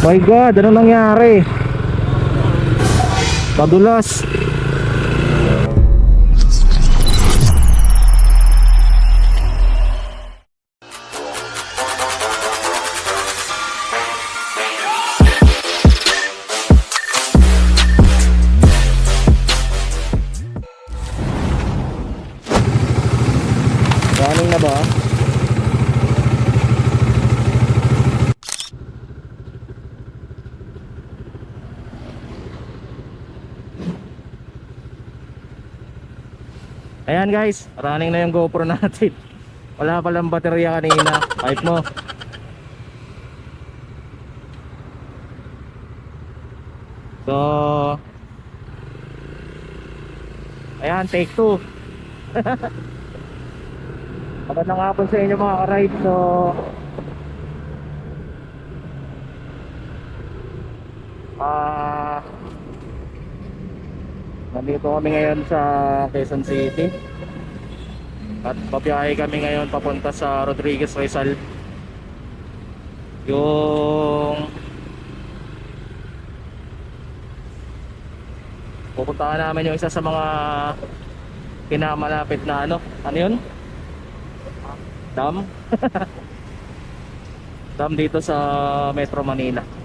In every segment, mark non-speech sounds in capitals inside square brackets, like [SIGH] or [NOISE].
My God, ano nangyari? Padulas. Running na ba? Ayan guys, running na yung GoPro natin. [LAUGHS] Wala palang baterya kanina. Pipe mo. So, ayan, take two. [LAUGHS] Magandang hapon sa inyo mga ka-ride. So, ah, nandito kami ngayon sa Quezon City. At pabiyahe kami ngayon papunta sa Rodriguez Rizal. Yung pupuntahan namin yung isa sa mga pinamalapit na ano, ano yun? Dam? [LAUGHS] Dam dito sa Metro Manila.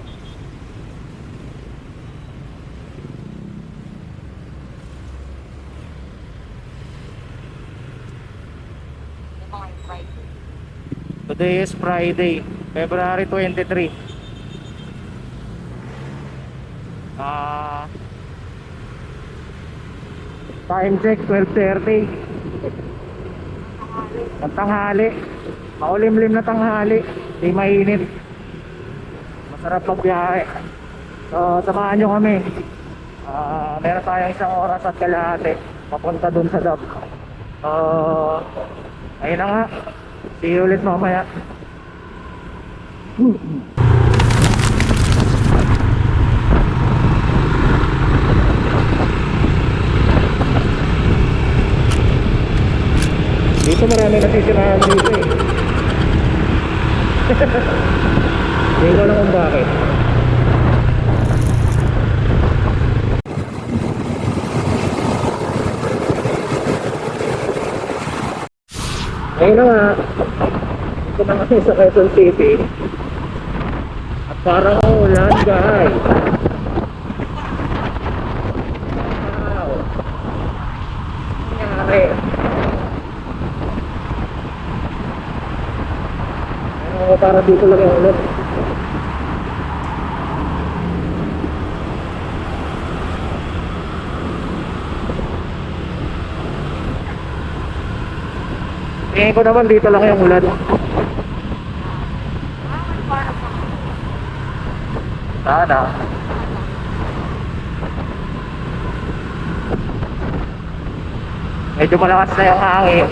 Today is Friday, February 23. Ah Time check 12:30. Ang tanghali. Maulimlim na tanghali. Di mainit. Masarap magbiyahe. So, samahan nyo kami. Ah, meron tayong isang oras at kalahati papunta dun sa dam. So, ayun na nga. See you ulit mamaya. Dito marami nasisirahan dito eh. [LAUGHS] Hindi ko alam kung bakit. Ngayon na nga, ito na kasi sa Quezon City. At parang ulan guys. Wow. Nangyari. Ano para dito lang yung ulan. Ko naman dito lang yung ulan. Sana. Medyo malakas na yung hangin.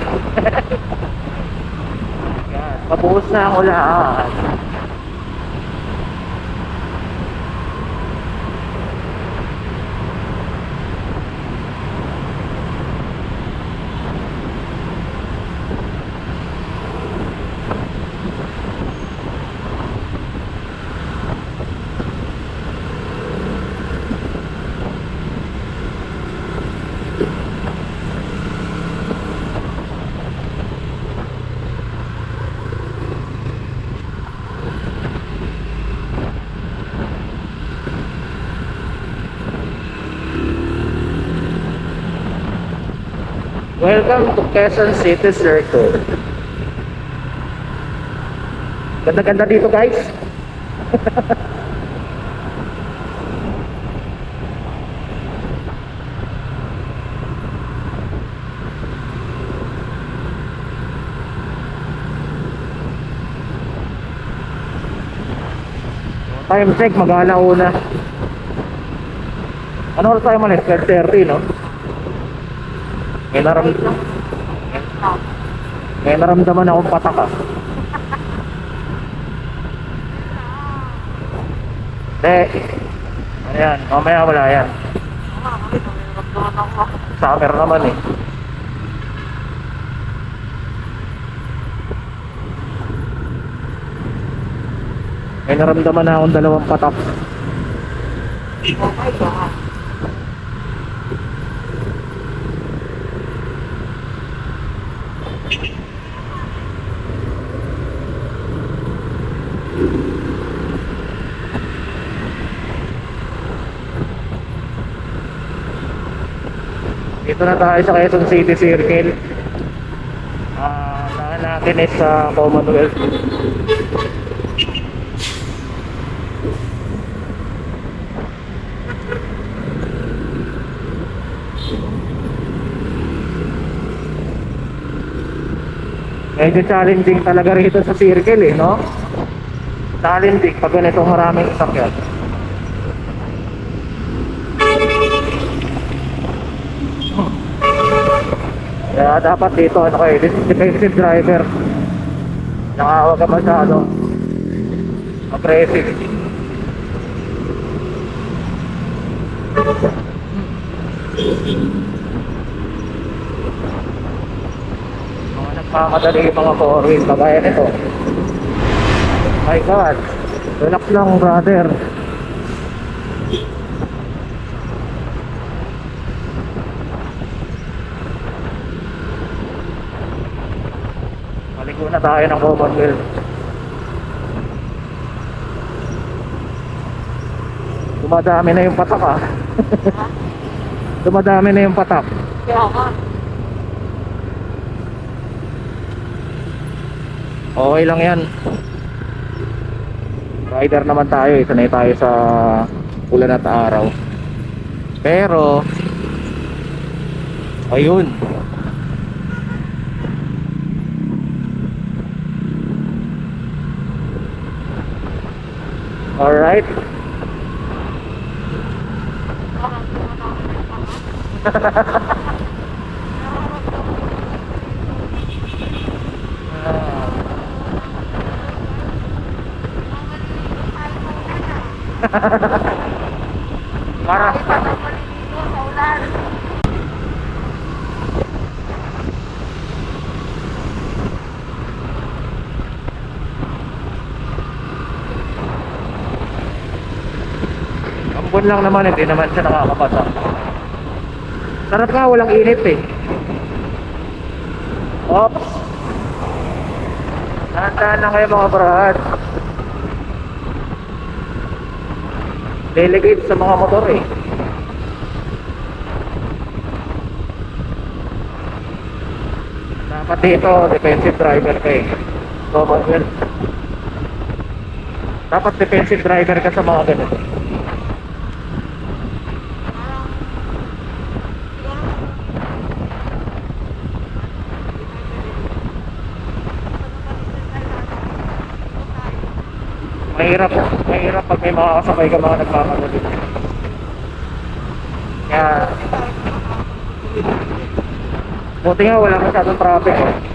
[LAUGHS] Pabuhos na ang ulan. Welcome to Quezon City Circle. Ganda-ganda dito guys. Time check, mag-alauna. Ano oras tayo malis? 12.30, no? May naram... May naramdaman akong patak ah. Hindi. Ano yan? Mamaya wala yan. Summer naman eh. May naramdaman na akong dalawang patak. Oh my God. Dito na tayo sa Quezon City Circle. Ah, saan natin is sa Commonwealth. Medyo challenging talaga rito sa circle eh, no? Challenging pag ganitong maraming sasakyan. Kaya dapat dito ano kayo, defensive driver. Nakawag ka masyado. Aggressive. Mga nagmamadali yung mga four wheel, kagaya nito. My God. Relax lang brother. Na tayo ng Commonwealth. Dumadami na yung patak ah. Dumadami na yung patak. Kaya nga. Okay lang yan. Rider naman tayo eh. Sanay tayo sa ulan at araw. Pero, ayun. Alright. [LAUGHS] [LAUGHS] Para Iba Ambon lang naman, hindi naman siya nakakapasa. Sarap nga, walang init eh. Oops. Dahan-dahan lang kayo mga brad. Delegate sa mga motor eh. Dapat dito, defensive driver ka eh. Commonwealth. Dapat defensive driver ka sa mga ganito. Mahirap, mahirap pag may mga kasabay ka mga nagmamadali. Kaya, buti nga wala masyadong traffic. Eh.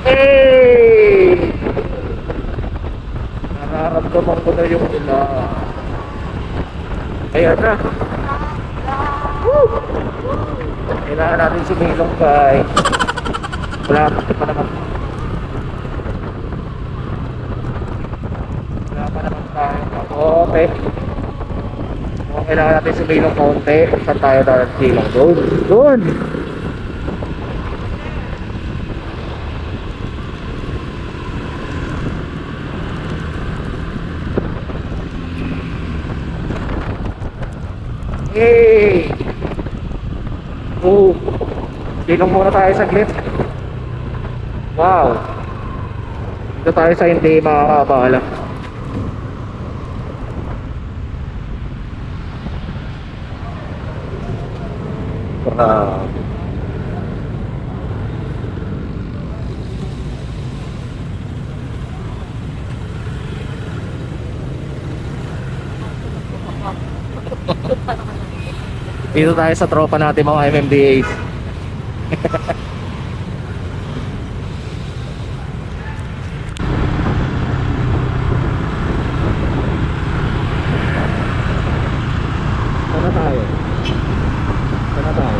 Hey! Nararamdaman ko na yung ula. Woo! Kailangan natin sumilong guys. Wala pa naman. Wala pa naman tayo. Okay. Kailangan natin sumilong konti, saan tayo tayo silong? Doon. Doon! Hey! Oh! Silong muna tayo saglit. Wow! Dito tayo sa hindi makakabala. Grabe. Dito tayo sa tropa natin mga MMDAs. Sana tayo. Sana tayo.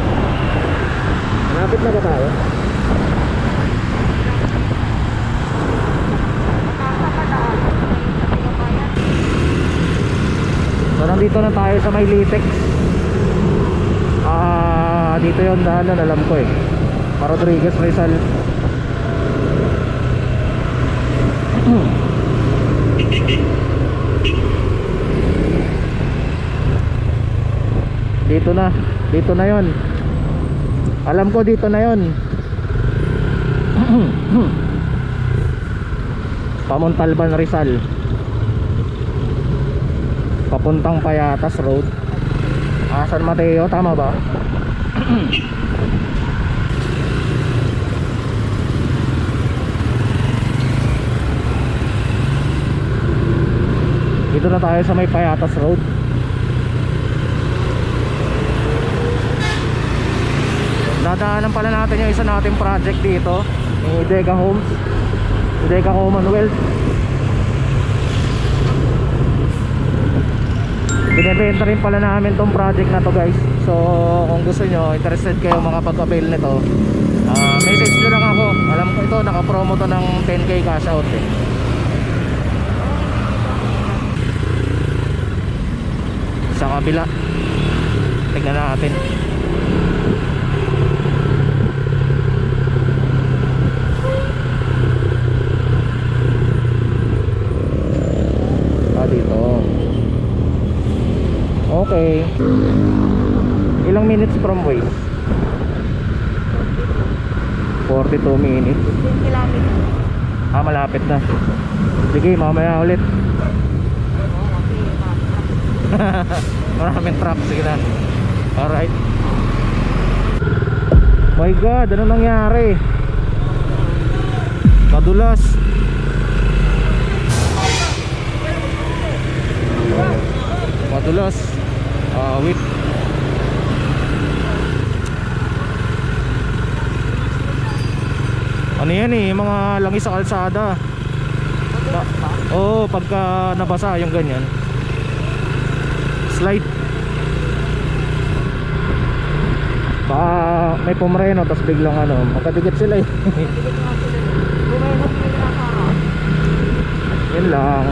Malapit na ba tayo? So nandito na tayo sa may dito yon daanan alam ko eh. Rodriguez Rizal. [CLEARS THROAT] dito na, dito na yon. Alam ko dito na yon. [CLEARS THROAT] Pamuntalban Rizal. Papuntang Payatas Road. Ah, San Mateo, tama ba? Dito na tayo sa may Payatas Road. Dadaanan pala natin yung isa nating project dito, yung Dega Homes. Dega Commonwealth. Binebenta rin pala namin tong project na to guys. So kung gusto nyo, interested kayo mga pag-avail nito ah, Message nyo lang ako. Alam ko ito, naka-promo to ng 10k cash out eh. Sa kabila. Tignan natin Ah dito Okay. Ilang minutes from Waze? 42 minutes. 15 kilometers. Ah, malapit na. Sige, mamaya ulit. [LAUGHS] Maraming truck. Sige na. Alright. My God, ano nangyari? Madulas. Madulas. Ah, wait. Ano yan eh, mga langis sa kalsada. Ba? Oo, pagka nabasa yung ganyan. Slide. Baka may pumreno tapos biglang ano, magkadikit sila eh. [LAUGHS] Sa Yun lang.